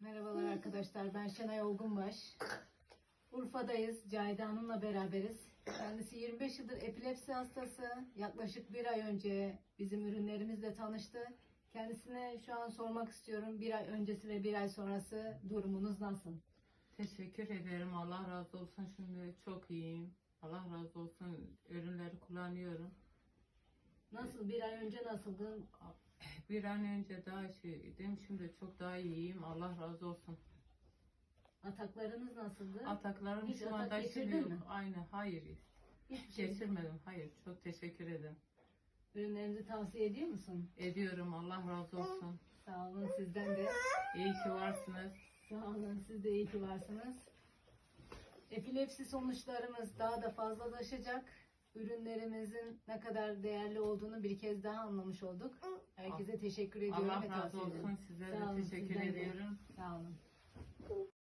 Merhabalar arkadaşlar. Ben Şenay Olgunbaş. Urfa'dayız. Cahide Hanım'la beraberiz. Kendisi 25 yıldır epilepsi hastası. Yaklaşık bir ay önce bizim ürünlerimizle tanıştı. Kendisine şu an sormak istiyorum. Bir ay öncesi ve bir ay sonrası durumunuz nasıl? Teşekkür ederim. Allah razı olsun. Şimdi çok iyiyim. Allah razı olsun. Ürünleri kullanıyorum. Nasıl? Bir ay önce nasıldı? Bir an önce daha şeydim. Daha iyiyim. Allah razı olsun. Ataklarınız nasıldı? Ataklarım Hiç şu atak anda şimdi mi? yok. Aynı. Hayır. Hiçbir şey. Geçirmedim. Hayır. Çok teşekkür ederim. Ürünlerinizi tavsiye ediyor musun? Ediyorum. Allah razı olsun. Sağ olun sizden de. İyi ki varsınız. Sağ olun, siz de iyi ki varsınız. Epilepsi sonuçlarımız daha da fazlalaşacak. Ürünlerimizin ne kadar değerli olduğunu bir kez daha anlamış olduk. Herkese teşekkür ediyorum Allah ve razı tavsiye ederim. olsun. Size de. Sağ olun. down.